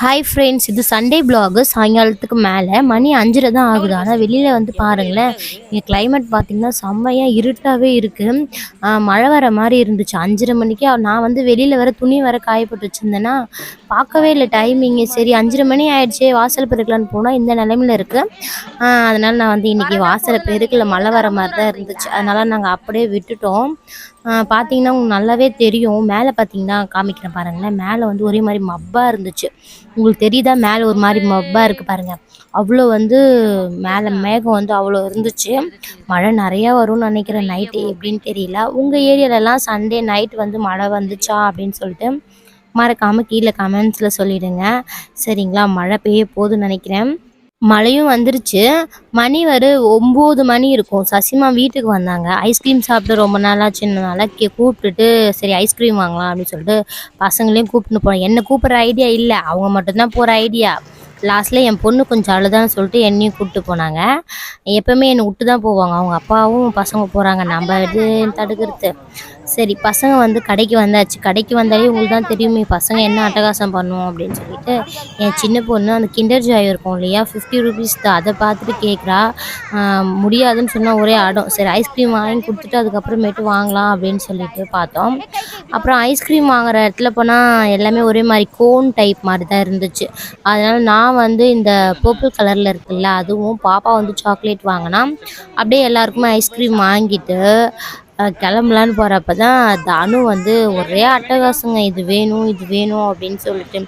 Hi friends இது Sunday vlog. சாயங்காலத்துக்கு மேலே மணி அஞ்சரை தான் ஆகுது. ஆனால் வெளியில் வந்து பாருங்களேன் இங்கே கிளைமேட் பார்த்தீங்கன்னா செம்மையாக இருட்டாகவே இருக்குது மழை வர மாதிரி இருந்துச்சு. அஞ்சரை மணிக்கு நான் வந்து வெளியில் வர துணி வர காயப்பட்டு வச்சுருந்தேன்னா பார்க்கவே இல்லை டைமிங்கு சரி அஞ்சரை மணி ஆயிடுச்சு வாசல் பெருக்கலான்னு போனால் இந்த நிலமையில இருக்குது அதனால் நான் வந்து இன்றைக்கி வாசலை பெருக்கல. மழை வர மாதிரி தான் இருந்துச்சு. அதனால் நாங்கள் அப்படியே விட்டுட்டோம். பார்த்தீங்கன்னா உங்களுக்கு நல்லாவே தெரியும். மேலே பார்த்தீங்கன்னா காமிக்கிறேன் பாருங்களேன். மேலே வந்து ஒரே மாதிரி மப்பாக இருந்துச்சு. உங்களுக்கு தெரியுதா? மேலே ஒரு மாதிரி மப்பாக இருக்குது பாருங்கள் அவ்வளோ வந்து மேலே மேகம் வந்து அவ்வளோ இருந்துச்சு. மழை நிறையா வரும்னு நினைக்கிறேன். நைட்டு எப்படின்னு தெரியல. உங்கள் ஏரியாலலாம் சண்டே நைட் வந்து மழை வந்துச்சா அப்படின்னு சொல்லிட்டு மறக்காமல் கீழே கமெண்ட்ஸில் சொல்லிவிடுங்க சரிங்களா? மழை பெய்ய போகுதுன்னு நினைக்கிறேன். மழையும் வந்துருச்சு. மணி வர ஒம்பது மணி இருக்கும். சசிமா வீட்டுக்கு வந்தாங்க. ஐஸ்கிரீம் சாப்பிட்டு ரொம்ப நாளாச்சுனால கே கூப்பிட்டுட்டு சரி ஐஸ்கிரீம் வாங்கலாம் அப்படின்னு சொல்லிட்டு பசங்களையும் கூப்பிட்டு போனேன் என்னை கூப்பிட்ற ஐடியா இல்லை. அவங்க மட்டும்தான் போகிற ஐடியா லாஸ்ட்டில் என் பொண்ணு கொஞ்சம் அழுதான்னு சொல்லிட்டு என்னையும் கூப்பிட்டு போனாங்க. எப்போவுமே என்னை விட்டு தான் போவாங்க. அவங்க அப்பாவும் பசங்க போகிறாங்க நம்ம இது தடுக்கிறது. சரி பசங்க வந்து கடைக்கு வந்தாச்சு. கடைக்கு வந்தாலே உங்களுக்கு தான் தெரியுமே பசங்க என்ன அட்டகாசம் பண்ணுவோம் அப்படின்னு சொல்லிட்டு என் சின்ன பொண்ணு அந்த கிண்டர் ஜாய் இருக்கும் இல்லையா ஃபிஃப்டி ருபீஸ் தான். அதை பார்த்துட்டு கேட்குறா முடியாதுன்னு சொன்னால் ஒரே ஆடம். சரி ஐஸ்கிரீம் வாங்கி கொடுத்துட்டு அதுக்கப்புறமேட்டு வாங்கலாம் அப்படின்னு சொல்லிட்டு பார்த்தோம். அப்புறம் ஐஸ்கிரீம் வாங்குற இடத்துல போனால் எல்லாமே ஒரே மாதிரி கோன் டைப் மாதிரி தான் இருந்துச்சு. அதனால் நான் வந்து இந்த பர்பிள் கலரில் இருக்குல்ல அதுவும் பாப்பா வந்து சாக்லேட் வாங்கினா அப்படியே எல்லாருக்குமே ஐஸ்கிரீம் வாங்கிட்டு கிளம்பலான்னு போகிறப்ப தான் தனு வந்து ஒரே அட்டகாசங்க இது வேணும் இது வேணும் அப்படின்னு சொல்லிட்டு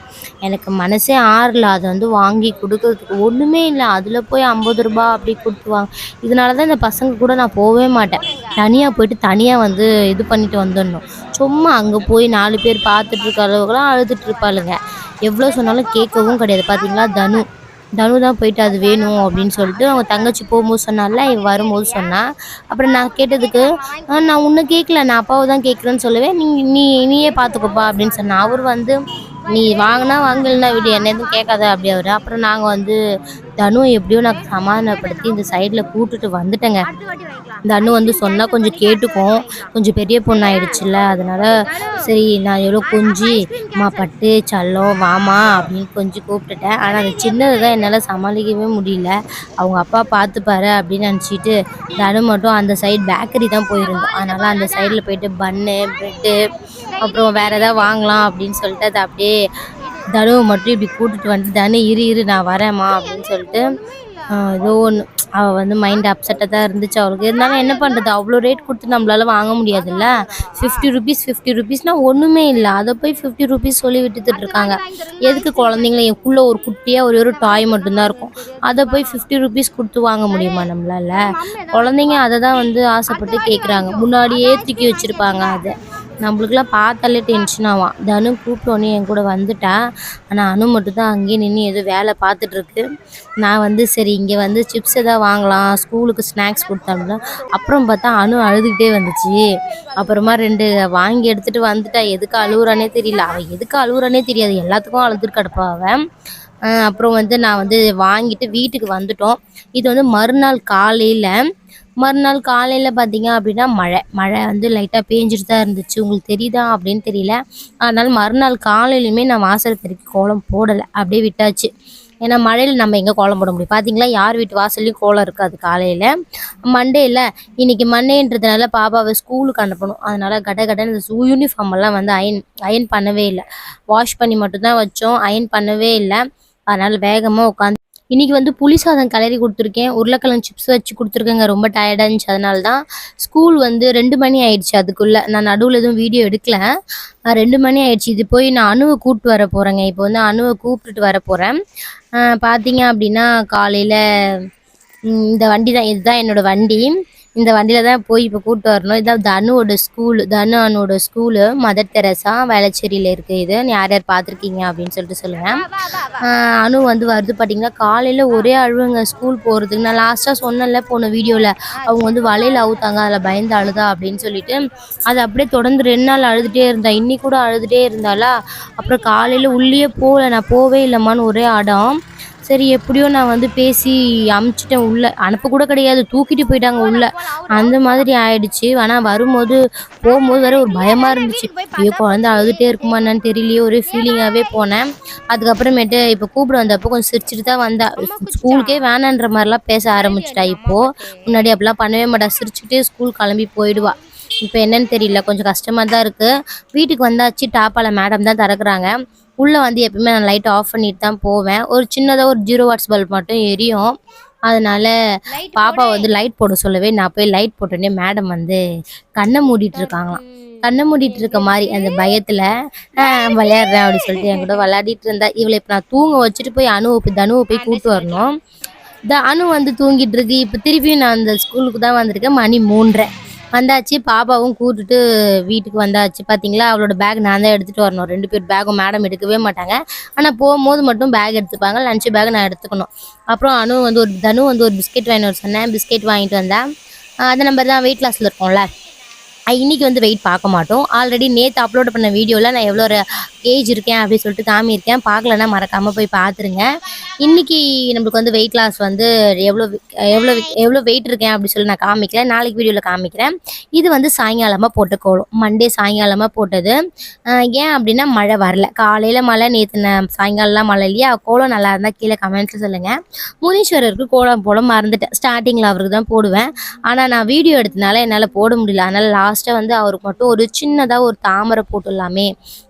எனக்கு மனசே ஆறல. அதை வந்து வாங்கி கொடுக்கறதுக்கு ஒன்றுமே இல்லை. அதில் போய் ஐம்பது ரூபா அப்படி கொடுத்துவாங்க இதனால தான் இந்த பசங்க கூட நான் போகவே மாட்டேன். தனியாக போயிட்டு தனியாக வந்து இது பண்ணிட்டு வந்துடணும். சும்மா அங்கே போய் நாலு பேர் பார்த்துட்டு இருக்க அளவுக்குலாம் அழுதுட்டு இருப்பாளுங்க. எவ்வளோ சொன்னாலும் கேட்கவும் கிடையாது. பார்த்தீங்களா தனு? தனு தான் போயிட்டு அது வேணும் அப்படின்னு சொல்லிட்டு அவங்க தங்கச்சி போகும்போது சொன்னால இவ வரும்போது சொன்னான் அப்புறம் நான் கேட்டதுக்கு நான் ஒன்றும் கேட்கல நான் அப்பாவை தான் கேட்குறேன்னு சொல்லவே நீ நீ நீயே பார்த்துக்கோப்பா அப்படின்னு சொன்னான் அவர் வந்து நீ வாங்கினா வாங்கலன்னா விடு என்ன எதுவும் கேட்காத அப்படி அவர் அப்புறம் நாங்கள் வந்து தனு எப்படியோ நான் சமாதானப்படுத்தி இந்த சைடில் கூட்டுட்டு வந்துட்டேங்க. தனு வந்து சொன்னால் கொஞ்சம் கேட்டுக்கும். கொஞ்சம் பெரிய பொண்ணு ஆயிடுச்சுல்ல அதனால சரி நான் எவ்வளோ கொஞ்சி மா பட்டு சல்லம் வாமா அப்படின்னு கொஞ்சம் கூப்பிட்டுட்டேன். ஆனால் அந்த சின்னது தான் என்னால் சமாளிக்கவே முடியல. அவங்க அப்பா பார்த்துப்பாரு அப்படின்னு நினச்சிட்டு தனு மட்டும் அந்த சைடு பேக்கரி தான் போயிருந்தோம். அதனால் அந்த சைடில் போயிட்டு பன்னு ப்ரெட்டு அப்புறம் வேறு எதாவது வாங்கலாம் அப்படின்னு சொல்லிட்டு அதை அப்படியே தனுவை மட்டும் இப்படி கூட்டிட்டு வந்துட்டு தனு இரு இரு நான் வரேம்மா அப்படின்னு சொல்லிட்டு ஏதோ ஒன்று அவள் வந்து மைண்ட் அப்செட்டாக தான் இருந்துச்சு அவளுக்கு. இருந்தாலும் என்ன பண்ணுறது அவ்வளோ ரேட் கொடுத்து நம்மளால வாங்க முடியாதுல்ல? ஃபிஃப்டி ருபீஸ் ஃபிஃப்டி ருபீஸ்னால் ஒன்றுமே இல்லை. அதை போய் ஃபிஃப்டி ருபீஸ் சொல்லி விட்டுட்டு இருக்காங்க. எதுக்கு குழந்தைங்கள? எனக்குள்ளே ஒரு குட்டியாக ஒரு ஒரு டாய் மட்டும்தான் இருக்கும். அதை போய் ஃபிஃப்டி ருபீஸ் கொடுத்து வாங்க முடியுமா நம்மளால? குழந்தைங்க அதை தான் வந்து ஆசைப்பட்டு கேட்குறாங்க முன்னாடியே தூக்கி வச்சுருப்பாங்க அதை. நம்மளுக்குலாம் பார்த்தாலே டென்ஷன் ஆகும் தனு கூப்பிட்டோன்னே என் கூட வந்துட்டா. ஆனால் அனு மட்டும்தான் அங்கேயே நின்று ஏதோ வேலை பார்த்துட்ருக்கு நான் வந்து சரி இங்கே வந்து சிப்ஸ் எதாவது வாங்கலாம். ஸ்கூலுக்கு ஸ்நாக்ஸ் கொடுத்தாங்களா அப்புறம் பார்த்தா அனு அழுதுகிட்டே வந்துச்சு. அப்புறமா ரெண்டு வாங்கி எடுத்துகிட்டு வந்துட்டா. எதுக்கு அழுகுறானே தெரியல. அவள் எதுக்கு அழுகுறானே தெரியாது. எல்லாத்துக்கும் அழுதுட்டு அவன் அப்புறம் வந்து நான் வந்து வாங்கிட்டு வீட்டுக்கு வந்துட்டோம். இது வந்து மறுநாள் காலையில் மறுநாள் காலையில் பார்த்தீங்க அப்படின்னா மழை. மழை வந்து லைட்டாக பேஞ்சிட்டு தான் இருந்துச்சு. உங்களுக்கு தெரியுதா அப்படின்னு தெரியல. அதனால் மறுநாள் காலையிலுமே நான் வாசல் பெருக்கி கோலம் போடலை. அப்படியே விட்டாச்சு. ஏன்னா மழையில் நம்ம எங்கே கோலம் போட முடியும்? பார்த்தீங்களா யார் வீட்டு வாசல்லையும் கோலம் இருக்காது காலையில். மண்டேயில் இன்றைக்கி மண்டேன்றதுனால பாப்பாவை ஸ்கூலுக்கு அனுப்பணும். அதனால் கட கடன்னு இந்த யூனிஃபார்ம் எல்லாம் வந்து அயன் அயன் பண்ணவே இல்லை. வாஷ் பண்ணி மட்டும்தான் வச்சோம். அயன் பண்ணவே இல்லை. அதனால் வேகமாக உட்காந்து இன்னைக்கு வந்து புளி சாதம் கலரி கொடுத்துருக்கேன். உருளைக்கிழங்கு சிப்ஸ் வச்சு கொடுத்துருக்கேங்க. ரொம்ப டயர்டாக இருந்துச்சு. அதனால தான் ஸ்கூல் வந்து ரெண்டு மணி ஆயிடுச்சு அதுக்குள்ளே. நான் நடுவில் எதுவும் வீடியோ எடுக்கல. ரெண்டு மணி ஆயிடுச்சு. இது போய் நான் அணுவை கூப்பிட்டு வர போகிறேங்க இப்போ வந்து அணுவை கூப்பிட்டுட்டு வர போகிறேன் பார்த்தீங்க அப்படின்னா காலையில் இந்த வண்டி தான் இதுதான் என்னோடய வண்டி. இந்த வண்டியில் தான் போய் இப்போ கூப்பிட்டு வரணும். இதான் தனுவோட ஸ்கூலு தனு அனுவோட ஸ்கூலு மதர் தெரசா வேளச்சேரியில் இருக்குது இது. யார் யார் பார்த்துருக்கீங்க அப்படின்னு சொல்லிட்டு சொல்லுங்கள் ஆஹ் அனு வந்து வருது பார்த்தீங்கன்னா காலையில் ஒரே அழுவுங்க ஸ்கூல் போகிறதுக்கு நான் லாஸ்ட்டாக சொன்னேன்ல போன வீடியோவில் அவங்க வந்து வலையில் அவுத்தாங்க அதில் பயந்து அழுதா அப்படின்னு சொல்லிட்டு. அது அப்படியே தொடர்ந்து ரெண்டு நாள் அழுதுகிட்டே இருந்தா இன்னி கூட அழுதுகிட்டே இருந்தாளா? அப்புறம் காலையில் உள்ளே போகல. நான் போவே இல்லைம்மான்னு ஒரே அடம். சரி எப்படியோ நான் வந்து பேசி அமுச்சிட்டேன் உள்ளே. அனுப்ப கூட கிடையாது தூக்கிட்டு போயிட்டாங்க உள்ளே. அந்த மாதிரி ஆயிடுச்சு. ஆனால் வரும்போது போகும்போது வேற ஒரு பயமாக இருந்துச்சு. ஐயோ குழந்தை அழுதுகிட்டே இருக்குமா என்னன்னு தெரியலையே ஒரே ஃபீலிங்காகவே போனேன். அதுக்கப்புறமேட்டு இப்போ கூப்பிட வந்தப்போ கொஞ்சம் சிரிச்சுட்டு தான் வந்தா. ஸ்கூலுக்கே வேணான்ற மாதிரிலாம் பேச ஆரம்பிச்சிட்டா. இப்போது முன்னாடி அப்படிலாம் பண்ணவே மாட்டா. சிரிச்சுட்டே ஸ்கூல் கிளம்பி போயிடுவா. இப்போ என்னன்னு தெரியல. கொஞ்சம் கஷ்டமாக தான் இருக்குது வீட்டுக்கு வந்தாச்சு. டாப்பால மேடம் தான் திறக்குறாங்க. உள்ளே வந்து எப்பவுமே நான் லைட் ஆஃப் பண்ணிட்டு தான் போவேன். ஒரு சின்னதாக ஒரு ஜீரோ வாட்ஸ் பல்ப் மட்டும் எரியும். அதனால பாப்பா வந்து லைட் போட சொல்லவே நான் போய் லைட் போட்டோடனே மேடம் வந்து கண்ணை மூடிட்டு இருக்காங்களாம். கண்ணை மூடிட்டு இருக்க மாதிரி அந்த பயத்துல விளையாடுறேன் அப்படின்னு சொல்லிட்டு என் கூட விளையாடிட்டு இருந்தா இவளை இப்போ நான் தூங்க வச்சுட்டு போய் அணுவை போய் தனுவை போய் கூட்டு வரணும். த அணு வந்து தூங்கிட்டு இருக்கு. இப்போ திருப்பியும் நான் அந்த ஸ்கூலுக்கு தான் வந்திருக்கேன். மணி மூன்றரை. வந்தாச்சு. பாப்பாவும் கூட்டுட்டு வீட்டுக்கு வந்தாச்சு. பார்த்தீங்களா அவளோட பேக் நான் தான் எடுத்துகிட்டு வரணும். ரெண்டு பேர் பேக்கும் மேடம் எடுக்கவே மாட்டாங்க. ஆனால் போகும்போது மட்டும் பேக் எடுத்துப்பாங்க. லஞ்ச் பேக் நான் எடுத்துக்கணும். அப்புறம் அனு வந்து ஒரு தனு வந்து ஒரு பிஸ்கெட் வாங்கிட்டு வர சொன்னேன். பிஸ்கெட் வாங்கிட்டு வந்தேன் ஆஹ் அந்த நம்பர் தான் வெயிட் லாஸில் இருக்கோம்ல. இன்றைக்கி இன்னைக்கு வந்து வெயிட் பார்க்க மாட்டோம். ஆல்ரெடி நேற்று அப்லோட் பண்ண வீடியோவில் நான் எவ்வளோ ஒரு ஏஜ் இருக்கேன் அப்படின்னு சொல்லிட்டு காமியிருக்கேன். பார்க்கலன்னா மறக்காமல் போய் பார்த்துருங்க. இன்றைக்கி நம்மளுக்கு வந்து வெயிட் லாஸ் வந்து எவ்வளோ எவ்வளோ எவ்வளோ வெயிட் இருக்கேன் அப்படின்னு சொல்லி நான் காமிக்கல. நாளைக்கு வீடியோவில் காமிக்கிறேன். இது வந்து சாயங்காலமாக போட்ட கோலம். மண்டே சாயங்காலமாக போட்டது. ஏன் அப்படின்னா மழை வரல. காலையில் மழை நேற்று சாயங்காலம்லாம் மழை இல்லையா? கோலம் நல்லா இருந்தால் கீழே கமெண்ட்ஸில் சொல்லுங்கள் முனீஸ்வரருக்கு கோலம் போட மறந்துட்டேன். ஸ்டார்டிங்கில் அவருக்கு தான் போடுவேன். ஆனால் நான் வீடியோ எடுத்தனால என்னால் போட முடியல. அதனால் லாஸ்ட்டாக வந்து அவருக்கு மட்டும் ஒரு சின்னதாக ஒரு தாமரை போட்டுடலாமே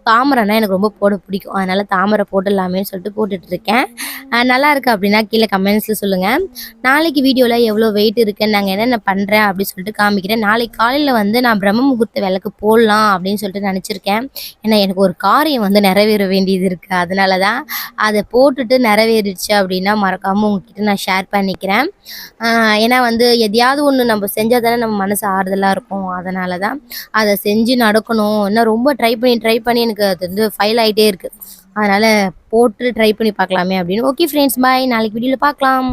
தாமரைனா எனக்கு ரொம்ப போட பிடிக்கும். அதனால் தாமரை போட்டுடலாமேன்னு சொல்லிட்டு போட்டுட்ருக்கேன். நல்லா இருக்குது அப்படின்னா கீழே கமெண்ட்ஸில் சொல்லுங்கள் நாளைக்கு வீடியோவில் எவ்வளோ வெயிட் இருக்குன்னு நாங்கள் என்னென்ன பண்ணுறேன் அப்படின்னு சொல்லிட்டு காமிக்கிறேன். நாளைக்கு காலையில் வந்து நான் பிரம்ம முகூர்த்த விளக்கு போடலாம் அப்படின்னு சொல்லிட்டு நினச்சிருக்கேன். ஏன்னா எனக்கு ஒரு காரியம் வந்து நிறைவேற வேண்டியது இருக்குது அதனால தான் அதை போட்டுட்டு நிறைவேறிடுச்சு அப்படின்னா மறக்காமல் உங்ககிட்ட நான் ஷேர் பண்ணிக்கிறேன். ஏன்னா வந்து எதையாவது ஒன்று நம்ம செஞ்சால் தானே நம்ம மனசு ஆறுதலாக இருக்கும். அதனால தான் அதை செஞ்சு நடக்கணும். இன்னும் ரொம்ப ட்ரை பண்ணி ட்ரை பண்ணி எனக்கு அது வந்து ஃபைல் ஆகிட்டே இருக்குது அதனால் போட்டு ட்ரை பண்ணி பார்க்கலாமே அப்படின்னு. ஓகே ஃப்ரெண்ட்ஸ் பாய் நாளைக்கு வீடியோவில் பார்க்கலாம்.